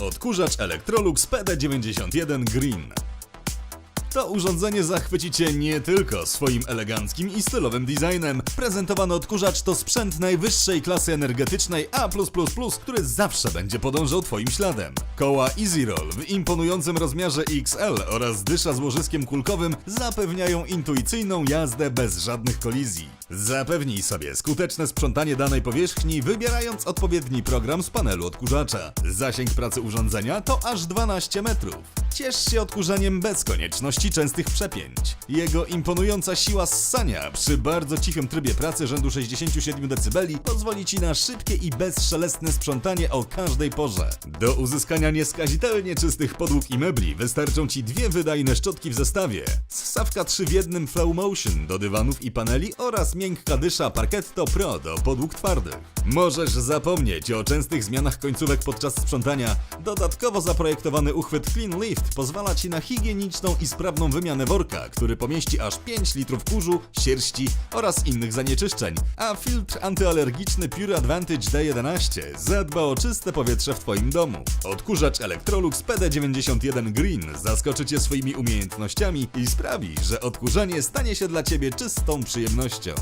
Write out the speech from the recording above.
Odkurzacz Electrolux PD91 Green. To urządzenie zachwyci Cię nie tylko swoim eleganckim i stylowym designem. Prezentowany odkurzacz to sprzęt najwyższej klasy energetycznej A+++, który zawsze będzie podążał Twoim śladem. Koła EasyRoll w imponującym rozmiarze XL oraz dysza z łożyskiem kulkowym zapewniają intuicyjną jazdę bez żadnych kolizji. Zapewnij sobie skuteczne sprzątanie danej powierzchni, wybierając odpowiedni program z panelu odkurzacza. Zasięg pracy urządzenia to aż 12 metrów. Ciesz się odkurzaniem bez konieczności częstych przepięć. Jego imponująca siła ssania przy bardzo cichym trybie pracy rzędu 67 dB pozwoli Ci na szybkie i bezszelestne sprzątanie o każdej porze. Do uzyskania nieskazitelnie czystych podłóg i mebli wystarczą Ci dwie wydajne szczotki w zestawie. Ssawka 3 w jednym Flow Motion do dywanów i paneli oraz miękka dysza Parketto Pro do podłóg twardych. Możesz zapomnieć o częstych zmianach końcówek podczas sprzątania. Dodatkowo zaprojektowany uchwyt Clean Lift pozwala Ci na higieniczną i sprawną wymianę worka, który pomieści aż 5 litrów kurzu, sierści oraz innych zanieczyszczeń, a filtr antyalergiczny Pure Advantage D11 zadba o czyste powietrze w Twoim domu. Odkurzacz Electrolux PD91 Green zaskoczy Cię swoimi umiejętnościami i sprawi, że odkurzanie stanie się dla Ciebie czystą przyjemnością.